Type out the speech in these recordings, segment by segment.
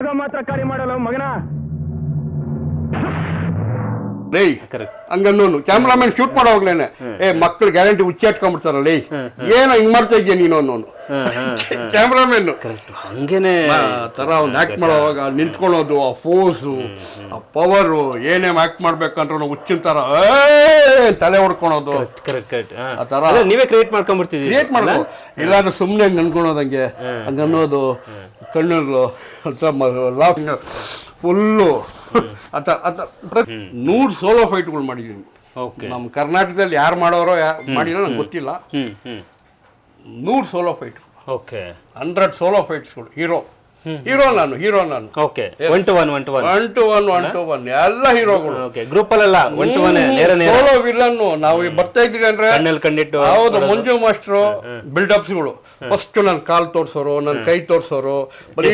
ಮಾತ್ರ ಕಾರ್ಯ ಮಾಡಲ್ಲ ಮಗನ. ಲೇ ಕರೆಕ್ಟ್ ಹಂಗನ್ನೋನು ಕ್ಯಾಮ್ರಾಮನ್ ಶೂಟ್ ಮಾಡೋಗ್ಲೇನೆ. ಏ ಮಕ್ಳು ಗ್ಯಾರಂಟಿ ಹುಚ್ಚಾಟ್ಕೊಂಡ್ಬಿಡ್ತಾರ ಲೇ ಏನೋ ಹಿಂಗ್ ಮಾಡ್ತಾ ಇದೆಯಾ ನೀನು ಅನ್ನೋನು. ಕ್ಯಾಮ್ರಾಮನ್ ಹಂಗೇನೆ ತರ ಅವ್ನು ಆಕ್ಟ್ ಮಾಡೋವಾಗ ನಿಂತ್ಕೊಳ್ಳೋದು ಆ ಫೋರ್ಸು ಆ ಪವರು ಏನೇ ಆಕ್ಟ್ ಮಾಡ್ಬೇಕಂದ್ರೆ ಹುಚ್ಚಿನ ತರ ತಲೆ ಹೊಡ್ಕೊಳೋದು. ಆ ಥರ. ನೀವೇ ಕ್ರಿಯೇಟ್ ಮಾಡ್ಕೊಂಡ್ಬಿಡ್ತೀವಿ ಕ್ರಿಯೇಟ್ ಮಾಡ್ಕೊ. ಇಲ್ಲಾಂದ್ರೆ ಸುಮ್ಮನೆ ಹಂಗೆ ಅನ್ಕೊಳೋದಂಗೆ ಹಂಗೆ ಹಂಗನ್ನೋದು ಕಣ್ಣಲ್ಲಿ ಅಂತ ಫುಲ್ಲು. ಆತ ಆತ ನೂರು ಸೋಲೋ ಫೈಟ್ಗಳು ಮಾಡಿದ್ದೀನಿ ಓಕೆ. ನಮ್ಮ ಕರ್ನಾಟಕದಲ್ಲಿ ಯಾರು ಮಾಡೋರೋ ಮಾಡಿಲ್ಲ ನಂಗೆ ಗೊತ್ತಿಲ್ಲ. ನೂರು solo fight okay. Hundred solo ಫೈಟ್ಸ್ಗಳು hero. Hero ನಾನು ಹೀರೋ ನಾನು. Okay. One two one one two one one two one one two one ಎಲ್ಲ ಹೀರೋಗಳು. ಓಕೆ. ಗ್ರೂಪ್ ಅಲ್ಲೆಲ್ಲ ಒನ್ ಟು ಒನ್ ನೇರ ನೇರ. ಸೋಲೋ ವಿಲನ್ ನಾವು ಬರ್ತಾ ಇದ್ದೀವಿ ಅಂದ್ರೆ ಕಣ್ಣಲ್ಲಿ ಕಣ್ಣಿಟ್ಟು ಹೌದು ಮಂಜು ಮಾಸ್ಟ್ರು ಬಿಲ್ಡಪ್ಸ್ಗಳು ಫಸ್ಟ್ ನನ್ನ ಕಾಲ್ ತೋರ್ಸೋರು ನನ್ನ ಕೈ ತೋರ್ಸೋರು ಬರೀ.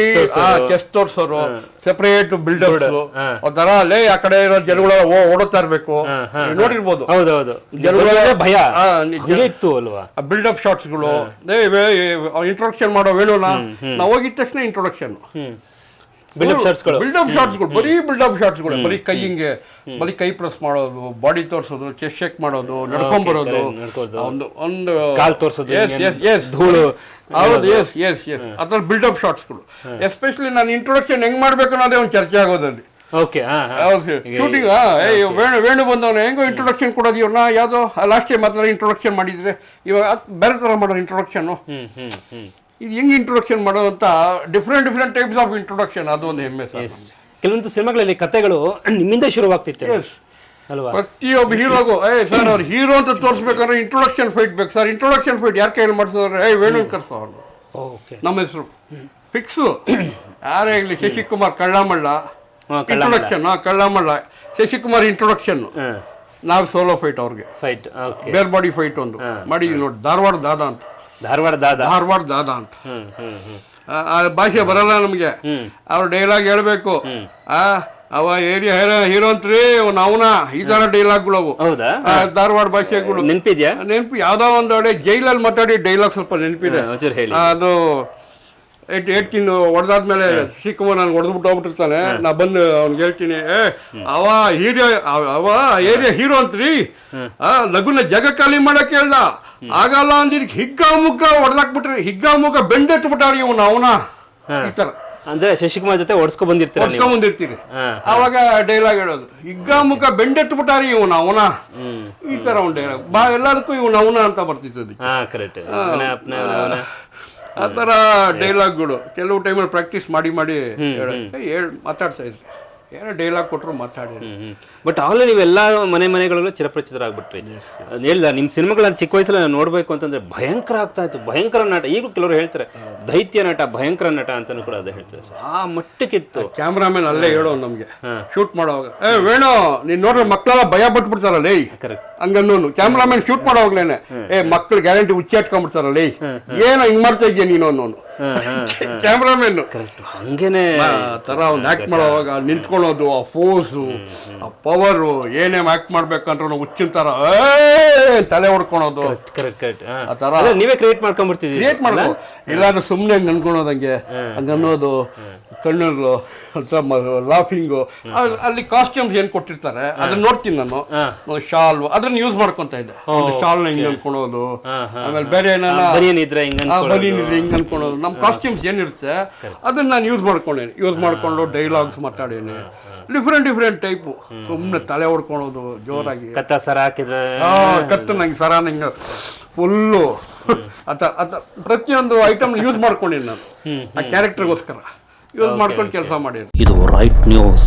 ಚೆಸ್ಟ್ ತೋರ್ಸೋರು. ಸೆಪರೇಟ್ ಬಿಲ್ಡ್ ಅಪ್ಸ್ ಒಂಥರ ಅಲ್ಲೇ ಆ ಕಡೆ ಇರೋ ಜನಗಳ ಓಡುತ್ತಾ ಇರ್ಬೇಕು. ನೋಡಿರ್ಬೋದು. ಹೌದೌದು. ಜನಗಳ ಭಯ. ಇತ್ತು ಅಲ್ವಾ? ಬಿಲ್ಡಪ್ ಶಾಟ್ಸ್ಗಳು ಇಂಟ್ರೊಡಕ್ಷನ್ ಮಾಡೋ ವೇಣುನ. ನಾವು ಹೋಗಿದ ತಕ್ಷಣ ಇಂಟ್ರೊಡಕ್ಷನ್ ಹ್ಮ್. ಬಿಲ್ಡಪ್ ಶಾರ್ಟ್ಸ್ಗಳು ಬಿಲ್ಡಪ್ ಬರೀ ಬಿಲ್ಡಪ್ ಶಾರ್ಟ್ಸ್ಗಳು ಬರೀ ಕೈ ಹಿಂಗೆ ಬರೀ ಕೈ ಪ್ರೆಸ್ ಮಾಡೋದು ಬಾಡಿ ತೋರಿಸೋದು ಚೆಸ್ಟ್ ಶೇಕ್ ಮಾಡೋದು ನಡ್ಕೊಂಡ್ ಬರೋದು. ಒಂದು ಒಂದು ಕಾಲ್ ತೋರಿಸೋದು ಎಸ್ ಎಸ್ ಎಸ್ ಧೂಳು ಹೌದು ಎಸ್ ಎಸ್ ಎಸ್ ಅದ್ರ ಬಿಲ್ಡಪ್ ಶಾರ್ಟ್ಸ್ಗಳು ಎಸ್ಪೆಷಲಿ ನಾನು ಇಂಟ್ರೊಡಕ್ಷನ್ ಹೆಂಗ್ ಮಾಡ್ಬೇಕು ಅನ್ನೋದೇ ಒಂದು ಚರ್ಚೆ ಆಗೋದಲ್ಲಿ. ಓಕೆ ಶೂಟಿಂಗ್ ವೇಣು ವೇಣು ಬಂದವನು ಹೆಂಗೋ ಇಂಟ್ರೊಡಕ್ಷನ್ ಕೊಡೋದು ಇವ್ರನ್ನ ಯಾವುದೋ ಲಾಸ್ಟ್ ಟೈಮ್ ಮಾತ್ರ ಇಂಟ್ರೊಡಕ್ಷನ್ ಮಾಡಿದ್ರೆ ಇವಾಗ ಬೇರೆ ಥರ ಮಾಡೋದು ಇಂಟ್ರೊಡಕ್ಷನ್ನು ಇದು ಹೆಂಗೆ ಇಂಟ್ರೊಡಕ್ಷನ್ ಮಾಡೋದು ಅಂತ different different types of introduction ಅದು ಒಂದು ಹೆಮ್ಮೆ ಸರ್ ಕೆಲವೊಂದು ಸಿನಿಮಾಗಳಲ್ಲಿ ಕತೆಗಳು ನಿಮ್ಮಿಂದ ಶುರುವಾಗ್ತಿತ್ತು. ಎಸ್ ಅಲ್ವಾ? ಪ್ರತಿಯೊಬ್ಬ ಹೀರೋಗೂ ಏ ಸರ್ ಅವ್ರು ಹೀರೋ ಅಂತ ತೋರಿಸ್ಬೇಕಂದ್ರೆ ಇಂಟ್ರೊಡಕ್ಷನ್ ಫೈಟ್ ಬೇಕು. ಸರ್ ಇಂಟ್ರೊಡಕ್ಷನ್ ಫೈಟ್ ಯಾರ ಕೈಯಲ್ಲಿ ಮಾಡಿಸೋದ್ರೆ? ಏ ವೇಣು ಕರ್ಸೋ ಅವ್ರು. ಓಕೆ ನಮ್ಮ ಹೆಸರು. ಫಿಕ್ಸು ಯಾರೇ ಆಗಲಿ ಶಶಿಕುಮಾರ್ ಕಳ್ಳಾಮಳ್ಳ. ಇಂಟ್ರೊಡಕ್ಷನ್ ಹಾಂ ಕಳ್ಳಮಳ್ಳ. ಶಶಿಕುಮಾರ್ ಇಂಟ್ರೊಡಕ್ಷನ್ ನಾವು ಸೋಲೋ ಫೈಟ್ ಅವ್ರಿಗೆ. Fight okay bare body fight ಒಂದು. ಮಾಡಿದ್ವಿ ನೋಡಿ ಧಾರವಾಡ ದಾದಾ ಅಂತ. ಧಾರವಾಡ ದಾದಾ. ಧಾರವಾಡ ದಾದಾ ಅಂತ. ಆ ಭಾಷೆ ಬರಲ್ಲ ನಮಗೆ. ಅವ್ರ ಡೈಲಾಗ್ ಹೇಳ್ಬೇಕು. ಆ ಅವ ಏರಿಯಾ ಹೀರೋ ಅಂತ್ರಿ ಅವ್ನು ಅವನ. ಈ ತರ ಡೈಲಾಗ್ಗಳು ಅವು ಹೌದಾ ಧಾರವಾಡ ಭಾಷೆಗಳು ನೆನಪಿದ್ಯಾ? ನೆನಪು ಯಾವ್ದೋ ಒಂದು ಒಳ್ಳೆ ಜೈಲಲ್ಲಿ ಮಾತಾಡಿ ಡೈಲಾಗ್ ಸ್ವಲ್ಪ ನೆನಪಿದೆ. ಅದು ಏಟ್ ಹೇಳ್ತೀನಿ ಹೊಡೆದಾದ್ಮೇಲೆ ಸಿಕ್ಕಮ್ಮ ನಾನು ಹೊಡೆದ್ಬಿಟ್ಟು ಹೋಗ್ಬಿಟ್ಟಿರ್ತಾನೆ. ನಾ ಬಂದು ಅವ್ನಿಗೆ ಹೇಳ್ತೀನಿ ಏ ಅವ ಹೀರೋ ಅವ ಏರಿಯಾ ಹೀರೋ ಅಂತ್ರಿ. ಆ ಲಗುನ ಜಗ ಖಾಲಿ ಮಾಡಕ್ ಹೇಳ್ದ. ಆಗಲ್ಲ ಅಂದಿದ್ದಕ್ಕೆ ಹಿಗ್ಗ ಮುಗ್ಗ ಹೊಡೆದಾಕ್ಬಿಟ್ರಿ ಹಿಗ್ಗ ಮುಗ್ಗ ಬೆಂಡೆಟ್ಬಿಟ್ಟಾರಿ ಇವನು ಅವನ. ಈ ತರ. ಅಂದ್ರೆ ಶಶಿಕುಮಾರ್ ಜೊತೆ ಹೊಡ್ಸ್ಕೊ ಬಂದಿರ್ತೀರ ಹೊಡ್ಸ್ಕೊ ಹೊಡ್ಸ್ಕೊಂಡ್ ಬಂದಿರ್ತೀರಿ. ಅವಾಗ ಡೈಲಾಗ್ ಹೇಳೋದು. ಹಿಗ್ಗ ಮುಗ್ಗ ಬೆಂಡೆಟ್ಬಿಟ್ಟಾರಿ ಇವನ ಅವನ. ಈ ತರ ಒಂದು ಡೈಲಾಗ್ ಬಾ ಎಲ್ಲದಕ್ಕೂ ಇವನ ಅವನ ಅಂತ ಬರ್ತಿತ್ತು ಕರೆಕ್ಟ್ ಆ ಥರ ಡೈಲಾಗ್ಗಳು ಕೆಲವು ಟೈಮಲ್ಲಿ ಪ್ರಾಕ್ಟೀಸ್ ಮಾಡಿ ಮಾಡಿ ಹೇಳಿ ಮಾತಾಡ್ತಾ ಇದ್ರು. ಏನೋ ಡೈಲಾಗ್ ಕೊಟ್ಟರು ಮಾತಾಡಿ ಬಟ್ ಆಗಲೇ ನೀವೆಲ್ಲ ಮನೆ ಮನೆಗಳಲ್ಲೂ ಚಿರಪರಿಚಿತರಾಗ್ಬಿಟ್ರಿ. ಹೇಳಿದ ನಿಮ್ಮ ಸಿನಿಮಾಗಳನ್ನ ಚಿಕ್ಕ ವಯಸ್ಸಲ್ಲಿ ನಾನು ನೋಡಬೇಕು ಅಂತಂದ್ರೆ ಭಯಂಕರ ಆಗ್ತಾ ಇತ್ತು. ಭಯಂಕರ ನಟ. ಈಗಲೂ ಕೆಲವರು ಹೇಳ್ತಾರೆ ದೈತ್ಯ ನಟ ಭಯಂಕರ ನಟ ಅಂತಲೂ ಕೂಡ ಅದು ಹೇಳ್ತಾರೆ. ಆ ಮಟ್ಟಕ್ಕಿತ್ತು ಕ್ಯಾಮ್ರಾಮನ್ ಅಲ್ಲೇ ಹೇಳೋ ನಮಗೆ. ಶೂಟ್ ಮಾಡೋವಾಗ ಏ ವೇಣು ನೀನು ನೋಡ್ರೆ ಮಕ್ಕಳೆಲ್ಲ ಭಯ ಪಟ್ಬಿಡ್ತಾರಲ್ಲ ಏಯ್. ಕರೆಕ್ಟ್ ಹಂಗನ್ನೋನು. ಕ್ಯಾಮ್ರಾಮನ್ ಶೂಟ್ ಮಾಡೋಗ್ಲೇನೆ ಏ ಮಕ್ಳು ಗ್ಯಾರಂಟಿ ಹುಚ್ಚಿ ಹಾಟ್ಕೊಂಡ್ಬಿಡ್ತಾರಲ್ಲ ಏನೋ ಹಿಂಗ್ ಮಾಡ್ತಾ ಇದೆಯಾ ನೀನು ಅನ್ನೋನು. ಕ್ಯಾಮ್ರಾಮನ್ ಹಂಗೇನೆ ತರ ಒಂದು ಆಕ್ಟ್ ಮಾಡೋವಾಗ ನಿಂತ್ಕೊಳ್ಳೋದು ಆ ಫೋರ್ಸು ಆ ಪವರು ಏನೇ ಆಕ್ಟ್ ಮಾಡ್ಬೇಕಂದ್ರೆ ಹುಚ್ಚಿನ ತರ ತಲೆ ಹೊಡ್ಕೊಳೋದು. ಆ ಥರ. ನೀವೇ ಕ್ರಿಯೇಟ್ ಮಾಡ್ಕೊಂಡ್ಬಿಡ್ತೀವಿ ಕ್ರಿಯೇಟ್ ಮಾಡೋ ಇಲ್ಲಾಂದ್ರೆ ಸುಮ್ಮನೆ ಹಂಗೆ ಅನ್ಕೊಳೋದಂಗೆ ಹಂಗೆ. ಹಂಗನ್ನೋದು ಕಣ್ಣಲ್ಲಿ ಲಾಫಿಂಗು ಅಲ್ಲಿ ಕಾಸ್ಟ್ಯೂಮ್ಸ್ ಏನು ಕೊಟ್ಟಿರ್ತಾರೆ ಅದನ್ನ ನೋಡ್ತೀನಿ ನಾನು. ಶಾಲ್ ಅದನ್ನ ಯೂಸ್ ಮಾಡ್ಕೊಂತ ಇದ್ದೆ. ಶಾಲ್ನ ಹಿಂಗ್ ಅನ್ಕೊಳೋದು ಆಮೇಲೆ ಬೇರೆ ಏನಾರ ಹಿಂಗ್ ಅನ್ಕೊಳೋದು. ನಮ್ಮ ಕಾಸ್ಟ್ಯೂಮ್ಸ್ ಏನಿರುತ್ತೆ ಅದನ್ನ ನಾನು ಯೂಸ್ ಮಾಡ್ಕೊಂಡೇನೆ. ಯೂಸ್ ಮಾಡ್ಕೊಂಡು ಡೈಲಾಗ್ಸ್ ಮಾತಾಡೇನೆ. ಡಿಫ್ರೆಂಟ್ ಡಿಫ್ರೆಂಟ್ ಟೈಪು ಸುಮ್ಮನೆ ತಲೆ ಹೊಡ್ಕೊಳೋದು ಜೋರಾಗಿ. ಕತ್ತ ಸರ ಹಾಕಿದ್ರೆ ಆ, ಕತ್ತು ನಂಗೆ ಸರ ನಂಗೆ ಫುಲ್ಲು ಅತ ಅತ ಪ್ರತಿಯೊಂದು ಐಟಮ್ ಯೂಸ್ ಮಾಡ್ಕೊಂಡಿನಿ ನಾನು. ಆ ಕ್ಯಾರೆಕ್ಟರ್ಗೋಸ್ಕರ ಯೂಸ್ ಮಾಡ್ಕೊಂಡು ಕೆಲಸ ಮಾಡಿ ಇದು ರೈಟ್ ನ್ಯೂಸ್